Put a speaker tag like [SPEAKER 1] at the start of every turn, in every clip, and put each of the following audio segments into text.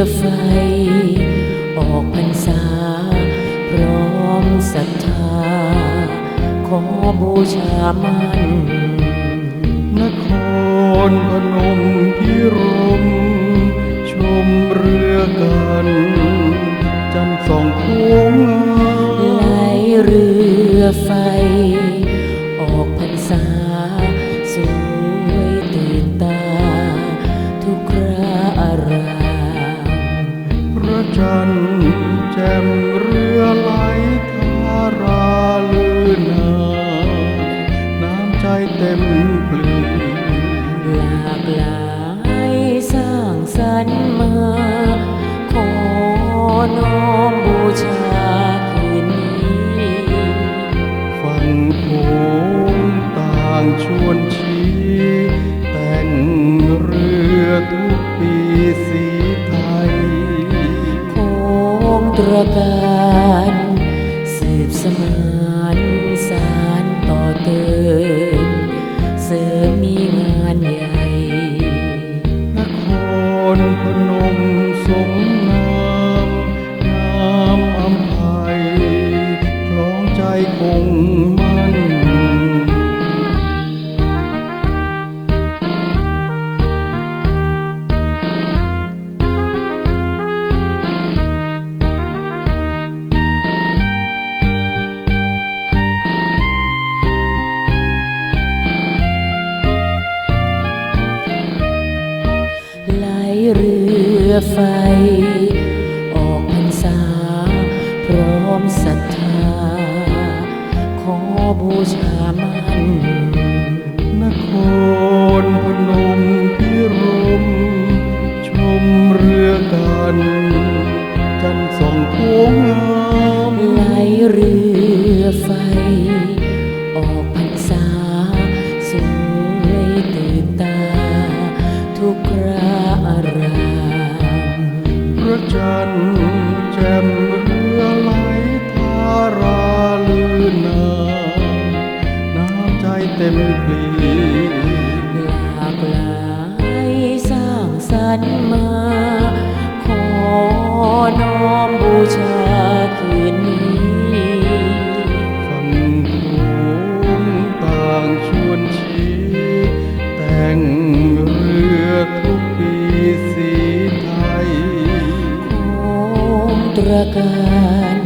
[SPEAKER 1] อไฟ ออกพรรษา พร้อมศรัทธา ขอบูชามัน
[SPEAKER 2] นครพนมพิร เต็
[SPEAKER 1] ม
[SPEAKER 2] ปลี
[SPEAKER 1] หลากหลายสร้างสรรค์มา ขอน้อมบูชาคืนนี้
[SPEAKER 2] ฟังโขงต่างชวนชี้แต่งเรือทุกปีสีไทย
[SPEAKER 1] โคมตระการสืบสมาน รือ
[SPEAKER 2] ไฟ
[SPEAKER 1] ออกพรรษา พร้อมศรัทธา ขอบูชามา
[SPEAKER 2] มปลี
[SPEAKER 1] หลากหลายสร้างสรรค์มา ขอน้อมบูชาคืนนี้
[SPEAKER 2] ฟังโขงต่างชวนชี้ แต่งเรือทุกปีสีไทย
[SPEAKER 1] โคมตระการ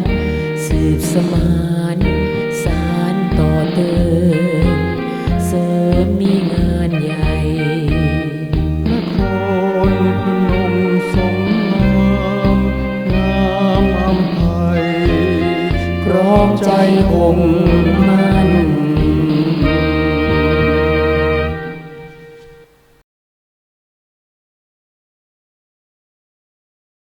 [SPEAKER 1] สืบสมานสารต่อเติมา
[SPEAKER 2] มอำไพ
[SPEAKER 1] ร้อมใจองค์มา